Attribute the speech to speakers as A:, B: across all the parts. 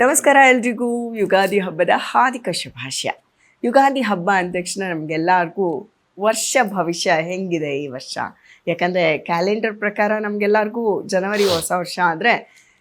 A: ನಮಸ್ಕಾರ ಎಲ್ರಿಗೂ. ಯುಗಾದಿ ಹಬ್ಬದ ಹಾರ್ದಿಕ ಶುಭಾಶಯ. ಯುಗಾದಿ ಹಬ್ಬ ಅಂದ ತಕ್ಷಣ ನಮಗೆಲ್ಲರಿಗೂ ವರ್ಷ ಭವಿಷ್ಯ ಹೆಂಗಿದೆ ಈ ವರ್ಷ? ಯಾಕಂದರೆ ಕ್ಯಾಲೆಂಡರ್ ಪ್ರಕಾರ ನಮಗೆಲ್ಲರಿಗೂ ಜನವರಿ ಹೊಸ ವರ್ಷ ಅಂದರೆ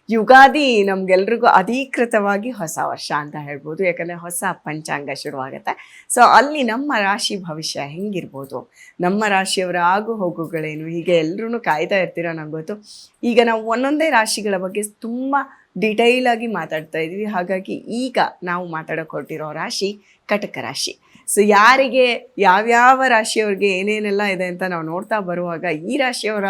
A: ಯುಗಾದಿ ನಮಗೆಲ್ರಿಗೂ ಅಧಿಕೃತವಾಗಿ ಹೊಸ ವರ್ಷ ಅಂತ ಹೇಳ್ಬೋದು. ಯಾಕಂದರೆ ಹೊಸ ಪಂಚಾಂಗ ಶುರುವಾಗುತ್ತೆ. ಸೊ ಅಲ್ಲಿ ನಮ್ಮ ರಾಶಿ ಭವಿಷ್ಯ ಹೆಂಗಿರ್ಬೋದು? ನಮ್ಮ ರಾಶಿಯವರ ಆಗು ಹೋಗುಗಳೇನು? ಹೀಗೆ ಎಲ್ಲರೂ ಕಾಯ್ತಾ ಇರ್ತೀರ ನಂಗೆ ಗೊತ್ತು. ಈಗ ನಾವು ಒಂದೊಂದೇ ರಾಶಿಗಳ ಬಗ್ಗೆ ತುಂಬ ಡಿಟೈಲ್ ಆಗಿ ಮಾತಾಡ್ತಾ ಇದ್ದೀವಿ. ಹಾಗಾಗಿ ಈಗ ನಾವು ಮಾತಾಡೋಕೆ ಹೊರಟಿರೋ ರಾಶಿ ಕಟಕ ರಾಶಿ. ಸೊ ಯಾರಿಗೆ, ಯಾವ್ಯಾವ ರಾಶಿಯವ್ರಿಗೆ ಏನೇನೆಲ್ಲ ಇದೆ ಅಂತ ನಾವು ನೋಡ್ತಾ ಬರುವಾಗ ಈ ರಾಶಿಯವರ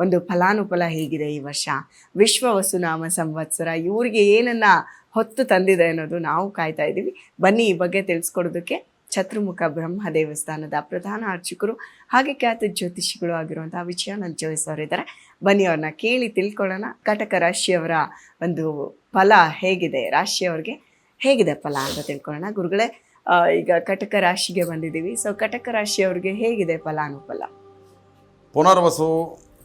A: ಒಂದು ಫಲಾನುಫಲ ಹೇಗಿದೆ ಈ ವರ್ಷ? ವಿಶ್ವ ವಸುನಾಮ ಸಂವತ್ಸರ, ಇವ್ರಿಗೆ ಏನನ್ನ ಹೊತ್ತು ತಂದಿದೆ ಅನ್ನೋದು ನಾವು ಕಾಯ್ತಾ ಇದ್ದೀವಿ. ಬನ್ನಿ ಈ ಬಗ್ಗೆ ತಿಳಿಸ್ಕೊಡೋದಕ್ಕೆ ಚತುರ್ಮುಖ ಬ್ರಹ್ಮ ದೇವಸ್ಥಾನದ ಪ್ರಧಾನ ಅರ್ಚಕರು ಹಾಗೆ ಖ್ಯಾತ ಜ್ಯೋತಿಷಿಗಳು ಆಗಿರುವಂತಹ ವಿಜಯಾನಂದ್ ಜೋಯಿಸ್ ಅವರಿದ್ದಾರೆ. ಬನ್ನಿ ಅವ್ರನ್ನ ಕೇಳಿ ತಿಳ್ಕೊಳ್ಳೋಣ. ಕಟಕ ರಾಶಿಯವರ ಒಂದು ಫಲ ಹೇಗಿದೆ? ರಾಶಿಯವ್ರಿಗೆ ಹೇಗಿದೆ ಫಲ ಅಂತ ತಿಳ್ಕೊಳ್ಳೋಣ. ಗುರುಗಳೇ ಈಗ ಕಟಕ ರಾಶಿಗೆ ಬಂದಿದ್ದೀವಿ. ಸೊ ಕಟಕ ರಾಶಿಯವ್ರಿಗೆ ಹೇಗಿದೆ ಫಲಾನುಫಲ
B: ಪುನರ್ವಸು,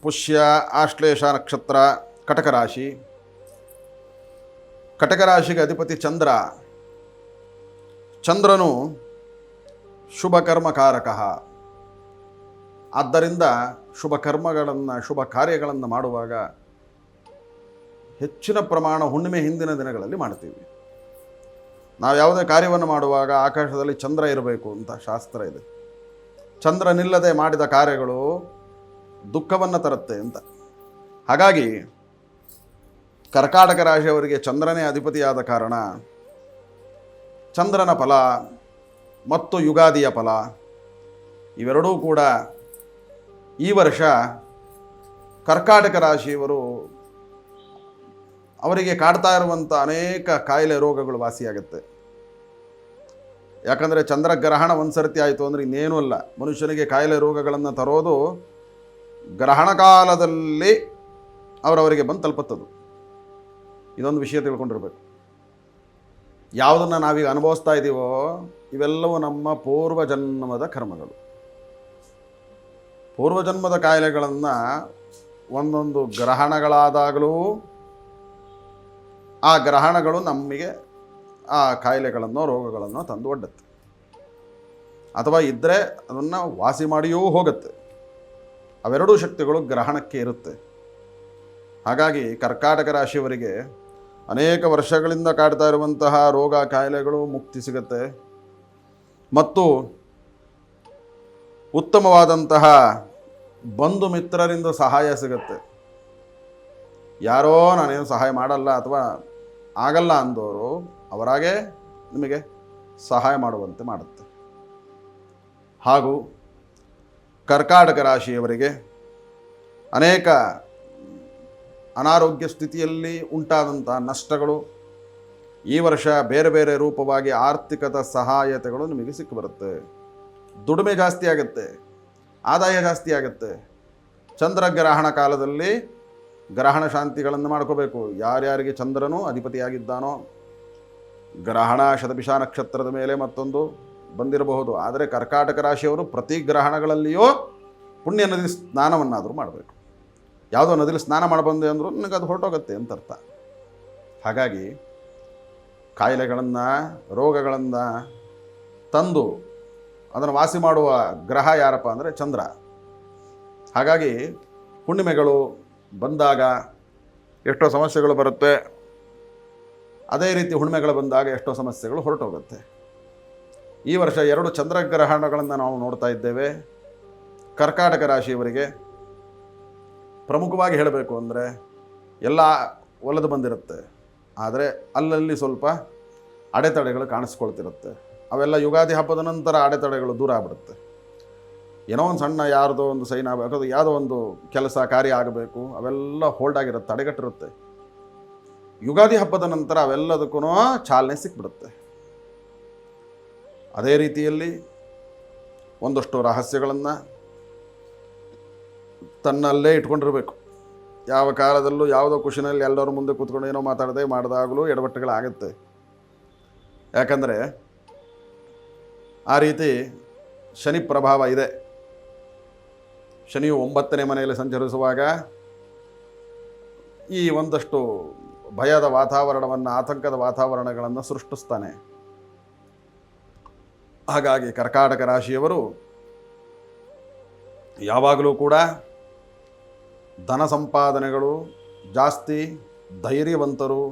B: ಪುಷ್ಯ, ಆಶ್ಲೇಷ ನಕ್ಷತ್ರ, ಕಟಕ ರಾಶಿ. ಕಟಕ ರಾಶಿಗೆ ಅಧಿಪತಿ ಚಂದ್ರ. ಚಂದ್ರನು ಶುಭ ಕರ್ಮಕಾರಕ ಆದ್ದರಿಂದ ಶುಭ ಕರ್ಮಗಳನ್ನು ಶುಭ ಕಾರ್ಯಗಳನ್ನು ಮಾಡುವಾಗ ಹೆಚ್ಚಿನ ಪ್ರಮಾಣ ಹುಣ್ಣಿಮೆ ಹಿಂದಿನ ದಿನಗಳಲ್ಲಿ ಮಾಡ್ತೀವಿ. ನಾವು ಯಾವುದೇ ಕಾರ್ಯವನ್ನು ಮಾಡುವಾಗ ಆಕಾಶದಲ್ಲಿ ಚಂದ್ರ ಇರಬೇಕು ಅಂತ ಶಾಸ್ತ್ರ ಇದೆ. ಚಂದ್ರನಿಲ್ಲದೆ ಮಾಡಿದ ಕಾರ್ಯಗಳು ದುಃಖವನ್ನು ತರುತ್ತೆ ಅಂತ. ಹಾಗಾಗಿ ಕರ್ಕಾಟಕ ರಾಶಿಯವರಿಗೆ ಚಂದ್ರನೇ ಅಧಿಪತಿಯಾದ ಕಾರಣ ಚಂದ್ರನ ಫಲ ಮತ್ತು ಯುಗಾದಿಯ ಫಲ. ಇವೆರಡೂ ಕೂಡ ಈ ವರ್ಷ ಕರ್ಕಾಟಕ ರಾಶಿಯವರು ಅವರಿಗೆ ಕಾಡ್ತಾ ಇರುವಂಥ ಅನೇಕ ಕಾಯಿಲೆ ರೋಗಗಳು ವಾಸಿಯಾಗುತ್ತೆ. ಯಾಕಂದರೆ ಚಂದ್ರಗ್ರಹಣ ಒಂದು ಸರ್ತಿ ಆಯಿತು ಅಂದರೆ ಇನ್ನೇನೂ ಅಲ್ಲ. ಮನುಷ್ಯನಿಗೆ ಕಾಯಿಲೆ ರೋಗಗಳನ್ನು ತರೋದು ಗ್ರಹಣ ಕಾಲದಲ್ಲಿ ಅವರವರಿಗೆ ಬಂದು ತಲುಪುತ್ತದು. ಇದೊಂದು ವಿಷಯ ತಿಳ್ಕೊಂಡಿರ್ಬೇಕು. ಯಾವುದನ್ನು ನಾವೀಗ ಅನುಭವಿಸ್ತಾ ಇದ್ದೀವೋ ಇವೆಲ್ಲವೂ ನಮ್ಮ ಪೂರ್ವಜನ್ಮದ ಕರ್ಮಗಳು. ಪೂರ್ವಜನ್ಮದ ಕಾಯಿಲೆಗಳನ್ನು ಒಂದೊಂದು ಗ್ರಹಣಗಳಾದಾಗಲೂ ಆ ಗ್ರಹಣಗಳು ನಮಗೆ ಆ ಕಾಯಿಲೆಗಳನ್ನು ರೋಗಗಳನ್ನು ತಂದು ಒಡ್ಡುತ್ತೆ. ಅಥವಾ ಇದ್ದರೆ ಅದನ್ನು ವಾಸಿ ಮಾಡಿಯೂ ಹೋಗುತ್ತೆ. ಅವೆರಡೂ ಶಕ್ತಿಗಳು ಗ್ರಹಣಕ್ಕೆ ಇರುತ್ತೆ. ಹಾಗಾಗಿ ಕರ್ಕಾಟಕ ರಾಶಿಯವರಿಗೆ ಅನೇಕ ವರ್ಷಗಳಿಂದ ಕಾಡ್ತಾ ಇರುವಂತಹ ರೋಗ ಕಾಯಿಲೆಗಳು ಮುಕ್ತಿ ಸಿಗುತ್ತೆ. ಮತ್ತು ಉತ್ತಮವಾದಂತಹ ಬಂಧು ಮಿತ್ರರಿಂದ ಸಹಾಯ ಸಿಗುತ್ತೆ. ಯಾರೋ ನಾನೇನು ಸಹಾಯ ಮಾಡಲ್ಲ ಅಥವಾ ಆಗಲ್ಲ ಅಂದವರು ಅವರಾಗೇ ನಿಮಗೆ ಸಹಾಯ ಮಾಡುವಂತೆ ಮಾಡುತ್ತೆ. ಹಾಗೂ ಕರ್ಕಾಟಕ ರಾಶಿಯವರಿಗೆ ಅನೇಕ ಅನಾರೋಗ್ಯ ಸ್ಥಿತಿಯಲ್ಲಿ ಉಂಟಾದಂಥ ನಷ್ಟಗಳು ಈ ವರ್ಷ ಬೇರೆ ಬೇರೆ ರೂಪವಾಗಿ ಆರ್ಥಿಕದ ಸಹಾಯತೆಗಳು ನಿಮಗೆ ಸಿಕ್ಕಿ ಬರುತ್ತೆ. ದುಡಿಮೆ ಜಾಸ್ತಿ ಆಗುತ್ತೆ, ಆದಾಯ ಜಾಸ್ತಿ ಆಗುತ್ತೆ. ಚಂದ್ರಗ್ರಹಣ ಕಾಲದಲ್ಲಿ ಗ್ರಹಣ ಶಾಂತಿಗಳನ್ನು ಮಾಡ್ಕೋಬೇಕು. ಯಾರ್ಯಾರಿಗೆ ಚಂದ್ರನು ಅಧಿಪತಿಯಾಗಿದ್ದಾನೋ, ಗ್ರಹಣ ಶತಭಿಷ ನಕ್ಷತ್ರದ ಮೇಲೆ ಮತ್ತೊಂದು ಬಂದಿರಬಹುದು. ಆದರೆ ಕರ್ಕಾಟಕ ರಾಶಿಯವರು ಪ್ರತಿ ಗ್ರಹಣಗಳಲ್ಲಿಯೂ ಪುಣ್ಯ ನದಿ ಸ್ನಾನವನ್ನಾದರೂ ಮಾಡಬೇಕು. ಯಾವುದೋ ನದಿಲಿ ಸ್ನಾನ ಮಾಡಬಂದೆ ಅಂದರೂ ನನಗೆ ಅದು ಹೊರಟೋಗುತ್ತೆ ಅಂತ ಅರ್ಥ. ಹಾಗಾಗಿ ಕಾಯಿಲೆಗಳನ್ನು, ರೋಗಗಳನ್ನು ತಂದು ಅದನ್ನು ವಾಸಿ ಮಾಡುವ ಗ್ರಹ ಯಾರಪ್ಪ ಅಂದರೆ ಚಂದ್ರ. ಹಾಗಾಗಿ ಹುಣ್ಣಿಮೆಗಳು ಬಂದಾಗ ಎಷ್ಟೋ ಸಮಸ್ಯೆಗಳು ಬರುತ್ತೆ. ಅದೇ ರೀತಿ ಹುಣ್ಣಿಮೆಗಳು ಬಂದಾಗ ಎಷ್ಟೋ ಸಮಸ್ಯೆಗಳು ಹೊರಟೋಗುತ್ತೆ. ಈ ವರ್ಷ ಎರಡು ಚಂದ್ರಗ್ರಹಣಗಳನ್ನು ನಾವು ನೋಡ್ತಾ ಇದ್ದೇವೆ. ಕರ್ಕಾಟಕ ರಾಶಿಯವರಿಗೆ ಪ್ರಮುಖವಾಗಿ ಹೇಳಬೇಕು ಅಂದರೆ ಎಲ್ಲ ಒಲದು ಬಂದಿರುತ್ತೆ. ಆದರೆ ಅಲ್ಲಲ್ಲಿ ಸ್ವಲ್ಪ ಅಡೆತಡೆಗಳು ಕಾಣಿಸ್ಕೊಳ್ತಿರುತ್ತೆ. ಅವೆಲ್ಲ ಯುಗಾದಿ ಹಬ್ಬದ ನಂತರ ಅಡೆತಡೆಗಳು ದೂರ ಆಗ್ಬಿಡುತ್ತೆ. ಏನೋ ಒಂದು ಸಣ್ಣ ಯಾರ್ದೋ ಒಂದು ಸೈನ್ ಆಗಬೇಕು ಅದು ಯಾವುದೋ ಒಂದು ಕೆಲಸ, ಕಾರ್ಯ ಆಗಬೇಕು, ಅವೆಲ್ಲ ಹೋಲ್ಡ್ ಆಗಿರುತ್ತೆ, ತಡೆಗಟ್ಟಿರುತ್ತೆ. ಯುಗಾದಿ ಹಬ್ಬದ ನಂತರ ಅವೆಲ್ಲದಕ್ಕೂ ಚಾಲನೆ ಸಿಕ್ಬಿಡುತ್ತೆ. ಅದೇ ರೀತಿಯಲ್ಲಿ ಒಂದಷ್ಟು ರಹಸ್ಯಗಳನ್ನು ತನ್ನಲ್ಲೇ ಇಟ್ಕೊಂಡಿರಬೇಕು. ಯಾವ ಕಾಲದಲ್ಲೂ, ಯಾವುದೋ ಖುಷಿನಲ್ಲಿ ಎಲ್ಲರ ಮುಂದೆ ಕೂತ್ಕೊಂಡು ಏನೋ ಮಾತಾಡದೆ ಮಾಡಿದಾಗಲೂ ಎಡವಟ್ಟುಗಳಾಗುತ್ತೆ. ಯಾಕಂದರೆ ಆ ರೀತಿ ಶನಿ ಪ್ರಭಾವ ಇದೆ. ಶನಿಯು ಒಂಬತ್ತನೇ ಮನೆಯಲ್ಲಿ ಸಂಚರಿಸುವಾಗ ಈ ಒಂದಷ್ಟು ಭಯದ ವಾತಾವರಣವನ್ನು, ಆತಂಕದ ವಾತಾವರಣಗಳನ್ನು ಸೃಷ್ಟಿಸ್ತಾನೆ. ಹಾಗಾಗಿ ಕರ್ಕಾಟಕ ರಾಶಿಯವರು ಯಾವಾಗಲೂ ಕೂಡ ಧನ ಸಂಪಾದನೆಗಳು ಜಾಸ್ತಿ ಧೈರ್ಯವಂತರು,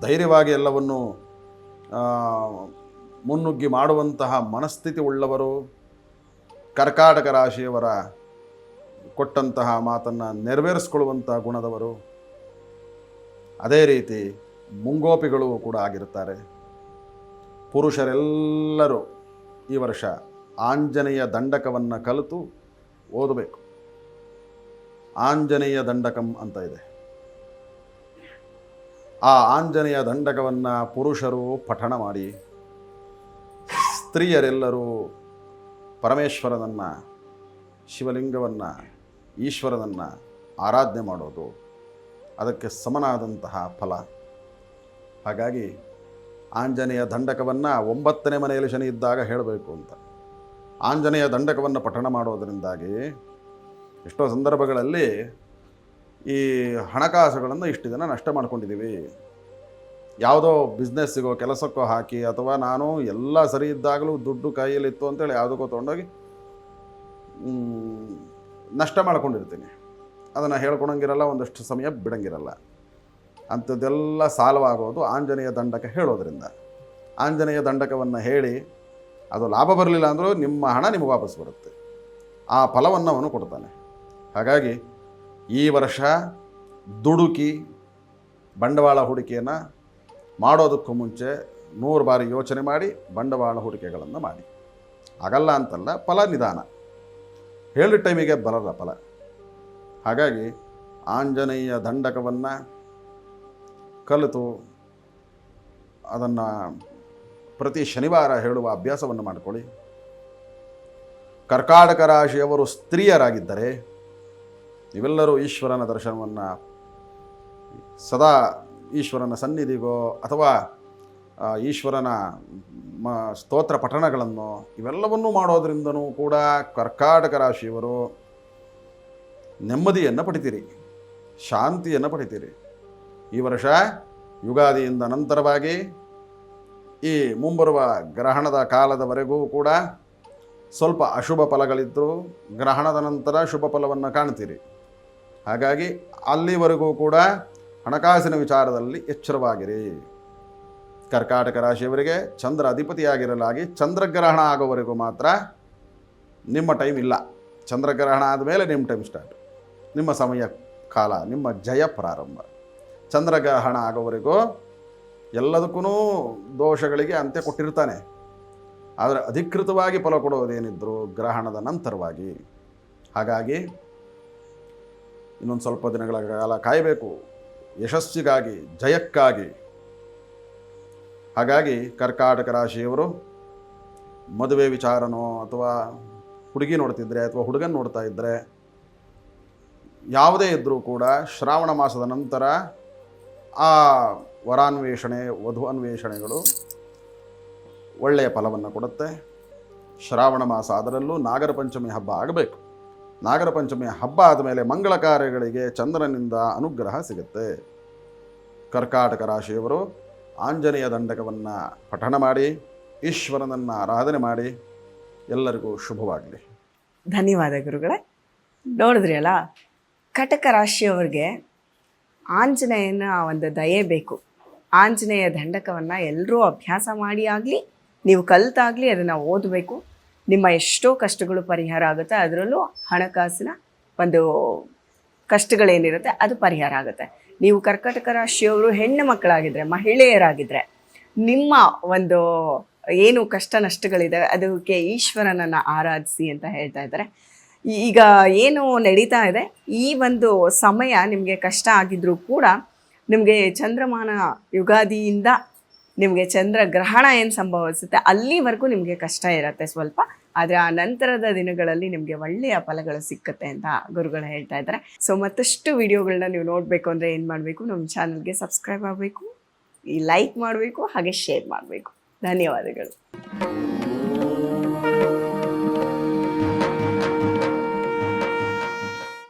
B: ಧೈರ್ಯವಾಗಿ ಎಲ್ಲವನ್ನು ಮುನ್ನುಗ್ಗಿ ಮಾಡುವಂತಹ ಮನಸ್ಥಿತಿ ಉಳ್ಳವರು, ಕರ್ಕಾಟಕ ರಾಶಿಯವರ ಕೊಟ್ಟಂತಹ ಮಾತನ್ನು ನೆರವೇರಿಸ್ಕೊಳ್ಳುವಂತಹ ಗುಣದವರು, ಅದೇ ರೀತಿ ಮುಂಗೋಪಿಗಳು ಕೂಡ ಆಗಿರ್ತಾರೆ ಪುರುಷರೆಲ್ಲರೂ ಈ ವರ್ಷ ಆಂಜನೇಯ ದಂಡಕವನ್ನು ಕಲಿತು ಓದಬೇಕು. ಆಂಜನೇಯ ದಂಡಕಂ ಅಂತ ಇದೆ. ಆ ಆಂಜನೇಯ ದಂಡಕವನ್ನು ಪುರುಷರು ಪಠಣ ಮಾಡಿ, ಸ್ತ್ರೀಯರೆಲ್ಲರೂ ಪರಮೇಶ್ವರನನ್ನು, ಶಿವಲಿಂಗವನ್ನು, ಈಶ್ವರನನ್ನು ಆರಾಧನೆ ಮಾಡೋದು, ಅದಕ್ಕೆ ಸಮನಾದಂತಹ ಫಲ. ಹಾಗಾಗಿ ಆಂಜನೇಯ ದಂಡಕವನ್ನು ಒಂಬತ್ತನೇ ಮನೆಯಲ್ಲಿ ಶನಿ ಇದ್ದಾಗ ಹೇಳಬೇಕು ಅಂತ. ಆಂಜನೇಯ ದಂಡಕವನ್ನು ಪಠಣ ಮಾಡೋದರಿಂದಾಗಿ ಎಷ್ಟೋ ಸಂದರ್ಭಗಳಲ್ಲಿ ಈ ಹಣಕಾಸುಗಳನ್ನು ಇಷ್ಟು ದಿನ ನಷ್ಟ ಮಾಡ್ಕೊಂಡಿದ್ದೀವಿ. ಯಾವುದೋ ಬಿಸ್ನೆಸ್ಸಿಗೋ ಕೆಲಸಕ್ಕೋ ಹಾಕಿ ಅಥವಾ ನಾನು ಎಲ್ಲ ಸರಿ ಇದ್ದಾಗಲೂ ದುಡ್ಡು ಕೈಯಲ್ಲಿತ್ತು ಅಂತೇಳಿ ಯಾವುದಕ್ಕೋ ತೊಗೊಂಡೋಗಿ ನಷ್ಟ ಮಾಡ್ಕೊಂಡಿರ್ತೀನಿ. ಅದನ್ನು ಹೇಳ್ಕೊಳಂಗಿರಲ್ಲ ಒಂದಷ್ಟು ಸಮಯ ಬಿಡಂಗಿರಲ್ಲ. ಅಂಥದ್ದೆಲ್ಲ ಸಾಲವಾಗೋದು ಆಂಜನೇಯ ದಂಡಕ ಹೇಳೋದ್ರಿಂದ. ಆಂಜನೇಯ ದಂಡಕವನ್ನು ಹೇಳಿ, ಅದು ಲಾಭ ಬರಲಿಲ್ಲ ಅಂದರೂ ನಿಮ್ಮ ಹಣ ನಿಮಗೆ ವಾಪಸ್ ಬರುತ್ತೆ. ಆ ಫಲವನ್ನು ಅವನು ಕೊಡ್ತಾನೆ. ಹಾಗಾಗಿ ಈ ವರ್ಷ ದುಡುಕಿ ಬಂಡವಾಳ ಹೂಡಿಕೆಯನ್ನು ಮಾಡೋದಕ್ಕೂ ಮುಂಚೆ ನೂರು ಬಾರಿ ಯೋಚನೆ ಮಾಡಿ ಬಂಡವಾಳ ಹೂಡಿಕೆಗಳನ್ನು ಮಾಡಿ. ಆಗಲ್ಲ ಅಂತಲ್ಲ ಫಲ ನಿಧಾನ. ಹೇಳಿದ ಟೈಮಿಗೆ ಬರಲ್ಲ ಫಲ. ಹಾಗಾಗಿ ಆಂಜನೇಯ ದಂಡಕವನ್ನು ಕಲಿತು ಅದನ್ನು ಪ್ರತಿ ಶನಿವಾರ ಹೇಳುವ ಅಭ್ಯಾಸವನ್ನು ಮಾಡಿಕೊಳ್ಳಿ. ಕರ್ಕಾಟಕ ರಾಶಿಯವರು ಸ್ತ್ರೀಯರಾಗಿದ್ದರೆ ನೀವೆಲ್ಲರೂ ಈಶ್ವರನ ದರ್ಶನವನ್ನು ಸದಾ ಈಶ್ವರನ ಸನ್ನಿಧಿಗೋ ಅಥವಾ ಈಶ್ವರನ, ಮ, ಸ್ತೋತ್ರ ಪಠಣಗಳನ್ನು ಇವೆಲ್ಲವನ್ನೂ ಮಾಡೋದ್ರಿಂದನೂ ಕೂಡ ಕರ್ಕಾಟಕ ರಾಶಿಯವರು ನೆಮ್ಮದಿಯನ್ನು ಪಡಿತೀರಿ, ಶಾಂತಿಯನ್ನು ಪಡಿತೀರಿ. ಈ ವರ್ಷ ಯುಗಾದಿಯಿಂದ ನಂತರವಾಗಿ ಈ ಮುಂಬರುವ ಗ್ರಹಣದ ಕಾಲದವರೆಗೂ ಕೂಡ ಸ್ವಲ್ಪ ಅಶುಭ ಫಲಗಳಿದ್ದರೂ ಗ್ರಹಣದ ನಂತರ ಶುಭ ಫಲವನ್ನು ಕಾಣ್ತೀರಿ. ಹಾಗಾಗಿ ಅಲ್ಲಿವರೆಗೂ ಕೂಡ ಹಣಕಾಸಿನ ವಿಚಾರದಲ್ಲಿ ಎಚ್ಚರವಾಗಿರಿ. ಕರ್ಕಾಟಕ ರಾಶಿಯವರಿಗೆ ಚಂದ್ರ ಅಧಿಪತಿಯಾಗಿರಲಾಗಿ ಚಂದ್ರಗ್ರಹಣ ಆಗೋವರೆಗೂ ಮಾತ್ರ ನಿಮ್ಮ ಟೈಮ್ ಇಲ್ಲ. ಚಂದ್ರಗ್ರಹಣ ಆದಮೇಲೆ ನಿಮ್ಮ ಟೈಮ್ ಸ್ಟಾರ್ಟ್ ನಿಮ್ಮ ಸಮಯ ಕಾಲ, ನಿಮ್ಮ ಜಯ ಪ್ರಾರಂಭ. ಚಂದ್ರಗ್ರಹಣ ಆಗೋವರೆಗೂ ಎಲ್ಲದಕ್ಕೂ ದೋಷಗಳಿಗೆ ಅಂತ್ಯ ಕೊಟ್ಟಿರ್ತಾನೆ. ಆದರೆ ಅಧಿಕೃತವಾಗಿ ಫಲ ಕೊಡೋದೇನಿದ್ರು ಗ್ರಹಣದ ನಂತರವಾಗಿ. ಹಾಗಾಗಿ ಇನ್ನೊಂದು ಸ್ವಲ್ಪ ದಿನಗಳ ಕಾಲ ಕಾಯಬೇಕು. ಯಶಸ್ಸಿಗಾಗಿ, ಜಯಕ್ಕಾಗಿ. ಹಾಗಾಗಿ ಕರ್ಕಾಟಕ ರಾಶಿಯವರು ಮದುವೆ ವಿಚಾರನೋ ಅಥವಾ ಹುಡುಗಿ ನೋಡ್ತಿದ್ರೆ ಅಥವಾ ಹುಡುಗನ ನೋಡ್ತಾ ಇದ್ದರೆ ಯಾವುದೇ ಇದ್ದರೂ ಕೂಡ ಶ್ರಾವಣ ಮಾಸದ ನಂತರ ಆ ವರಾನ್ವೇಷಣೆ, ವಧು ಅನ್ವೇಷಣೆಗಳು ಒಳ್ಳೆಯ ಫಲವನ್ನು ಕೊಡುತ್ತೆ. ಶ್ರಾವಣ ಮಾಸ ಅದರಲ್ಲೂ ನಾಗರ ಪಂಚಮಿ ಹಬ್ಬ ಆಗಬೇಕು. ನಾಗರ ಪಂಚಮಿಯ ಹಬ್ಬ ಆದಮೇಲೆ ಮಂಗಳ ಕಾರ್ಯಗಳಿಗೆ ಚಂದ್ರನಿಂದ ಅನುಗ್ರಹ ಸಿಗುತ್ತೆ. ಕರ್ಕಾಟಕ ರಾಶಿಯವರು, ಆಂಜನೇಯ ದಂಡಕವನ್ನು ಪಠಣ ಮಾಡಿ, ಈಶ್ವರನನ್ನು ಆರಾಧನೆ ಮಾಡಿ, ಎಲ್ಲರಿಗೂ ಶುಭವಾಗಲಿ.
A: ಧನ್ಯವಾದ ಗುರುಗಳೇ. ನೋಡಿದ್ರಿ ಅಲ್ಲ ಕಟಕ ರಾಶಿಯವರಿಗೆ ಆಂಜನೇಯನ ಒಂದು ದಯೆ ಬೇಕು. ಆಂಜನೇಯ ದಂಡಕವನ್ನು ಎಲ್ಲರೂ ಅಭ್ಯಾಸ ಮಾಡಿ ಆಗಲಿ, ನೀವು ಕಲಿತಾಗಲಿ ಅದನ್ನು ಓದಬೇಕು. ನಿಮ್ಮ ಎಷ್ಟೋ ಕಷ್ಟಗಳು ಪರಿಹಾರ ಆಗುತ್ತೆ, ಅದರಲ್ಲೂ ಹಣಕಾಸಿನ ಒಂದು ಕಷ್ಟಗಳೇನಿರುತ್ತೆ, ಅದು ಪರಿಹಾರ ಆಗುತ್ತೆ. ನೀವು ಕರ್ಕಾಟಕ ರಾಶಿಯವರು ಹೆಣ್ಣು ಮಕ್ಕಳಾಗಿದ್ದರೆ ಮಹಿಳೆಯರಾಗಿದ್ದರೆ ನಿಮ್ಮ ಒಂದು ಏನು ಕಷ್ಟ ನಷ್ಟಗಳಿದೆ, ಅದಕ್ಕೆ ಈಶ್ವರನನ್ನು ಆರಾಧಿಸಿ ಅಂತ ಹೇಳ್ತಾ ಇದ್ದಾರೆ. ಈಗ ಏನು ನಡೀತಾ ಇದೆ, ಈ ಒಂದು ಸಮಯ ನಿಮಗೆ ಕಷ್ಟ ಆಗಿದ್ರೂ ಕೂಡ ನಿಮಗೆ ಚಂದ್ರಮಾನ ಯುಗಾದಿಯಿಂದ ನಿಮಗೆ ಚಂದ್ರ ಗ್ರಹಣ ಏನು ಸಂಭವಿಸುತ್ತೆ ಅಲ್ಲಿವರೆಗೂ ನಿಮಗೆ ಕಷ್ಟ ಇರುತ್ತೆ ಸ್ವಲ್ಪ. ಆದರೆ ಆ ನಂತರದ ದಿನಗಳಲ್ಲಿ ನಿಮಗೆ ಒಳ್ಳೆಯ ಫಲಗಳು ಸಿಕ್ಕುತ್ತೆ ಅಂತ ಗುರುಗಳು ಹೇಳ್ತಾ ಇದ್ದಾರೆ. ಸೊ ಮತ್ತಷ್ಟು ವಿಡಿಯೋಗಳನ್ನ ನೀವು ನೋಡಬೇಕು ಅಂದರೆ ಏನು ಮಾಡಬೇಕು? ನಮ್ಮ ಚಾನಲ್ಗೆ ಸಬ್ಸ್ಕ್ರೈಬ್ ಆಗಬೇಕು, ಈ ಲೈಕ್ ಮಾಡಬೇಕು, ಹಾಗೆ ಶೇರ್ ಮಾಡಬೇಕು. ಧನ್ಯವಾದಗಳು.